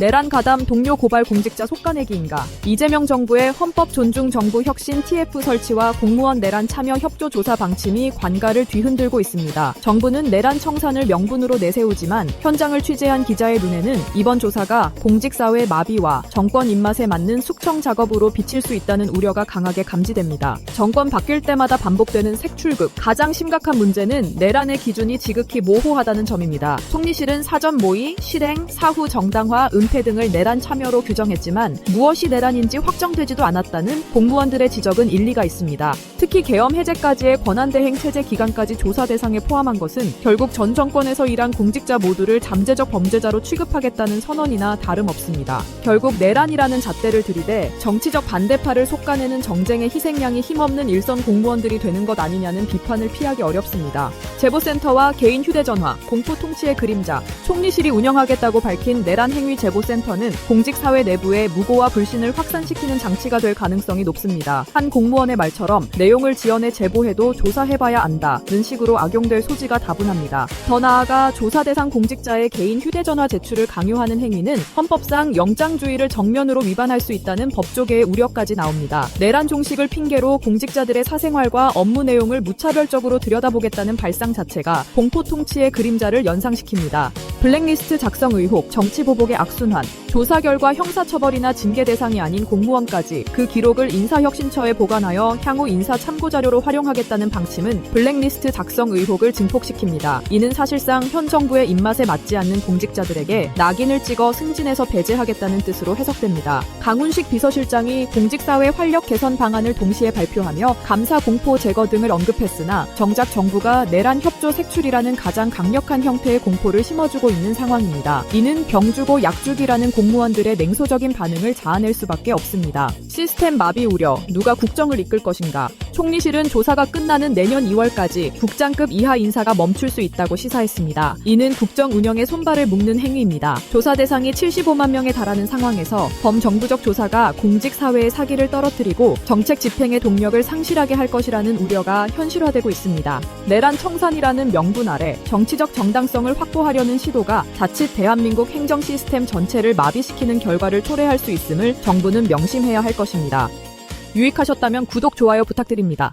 내란 가담 동료 고발 공직자 속가내기인가? 이재명 정부의 헌법 존중 정부 혁신 TF 설치와 공무원 내란 참여 협조 조사 방침이 관가를 뒤흔들고 있습니다. 정부는 내란 청산을 명분으로 내세우지만 현장을 취재한 기자의 눈에는 이번 조사가 공직사회 마비와 정권 입맛에 맞는 숙청 작업으로 비칠 수 있다는 우려가 강하게 감지됩니다. 정권 바뀔 때마다 반복되는 색출극. 가장 심각한 문제는 내란의 기준이 지극히 모호하다는 점입니다. 총리실은 사전 모의, 실행, 사후 정당화, 은폐 등을 내란 참여로 규정했지만 무엇이 내란인지 확정되지도 않았다는 공무원들의 지적은 일리가 있습니다. 특히 계엄 해제까지의 권한대행 체제 기간까지 조사 대상에 포함한 것은 결국 전 정권에서 일한 공직자 모두를 잠재적 범죄자로 취급하겠다는 선언이나 다름없습니다. 결국 내란이라는 잣대를 들이대 정치적 반대파를 속가내는 정쟁의 희생양이 힘없는 일선 공무원들이 되는 것 아니냐는 비판을 피하기 어렵습니다. 제보센터와 개인 휴대전화, 공포 통치의 그림자, 총리실이 운영하겠다고 밝힌 내란 행위 제보 센터는 공직사회 내부에 무고와 불신을 확산시키는 장치가 될 가능성이 높습니다. 한 공무원의 말처럼 내용을 지어내 제보해도 조사해봐야 안다는 식으로 악용될 소지가 다분합니다. 더 나아가 조사 대상 공직자의 개인 휴대전화 제출을 강요하는 행위는 헌법상 영장주의를 정면으로 위반할 수 있다는 법조계의 우려까지 나옵니다. 내란 종식을 핑계로 공직자들의 사생활과 업무 내용을 무차별적으로 들여다보겠다는 발상 자체가 공포 통치의 그림자를 연상시킵니다. 블랙리스트 작성 의혹, 정치 보복의 악순환, 조사 결과 형사처벌이나 징계 대상이 아닌 공무원까지 그 기록을 인사혁신처에 보관하여 향후 인사 참고자료로 활용하겠다는 방침은 블랙리스트 작성 의혹을 증폭시킵니다. 이는 사실상 현 정부의 입맛에 맞지 않는 공직자들에게 낙인을 찍어 승진해서 배제하겠다는 뜻으로 해석됩니다. 강훈식 비서실장이 공직사회 활력 개선 방안을 동시에 발표하며 감사 공포 제거 등을 언급했으나 정작 정부가 내란 협조 색출이라는 가장 강력한 형태의 공포를 심어주고 있는 상황입니다. 이는 병주고 약주기라는 공무원들의 냉소적인 반응을 자아낼 수밖에 없습니다. 시스템 마비 우려, 누가 국정을 이끌 것인가? 총리실은 조사가 끝나는 내년 2월까지 국장급 이하 인사가 멈출 수 있다고 시사했습니다. 이는 국정 운영에 손발을 묶는 행위입니다. 조사 대상이 75만 명에 달하는 상황에서 범정부적 조사가 공직 사회의 사기를 떨어뜨리고 정책 집행의 동력을 상실하게 할 것이라는 우려가 현실화되고 있습니다. 내란 청산이라는 명분 아래 정치적 정당성을 확보하려는 시도가 자칫 대한민국 행정 시스템 전체를 마비시키는 결과를 초래할 수 있음을 정부는 명심해야 할 것입니다. 유익하셨다면 구독, 좋아요 부탁드립니다.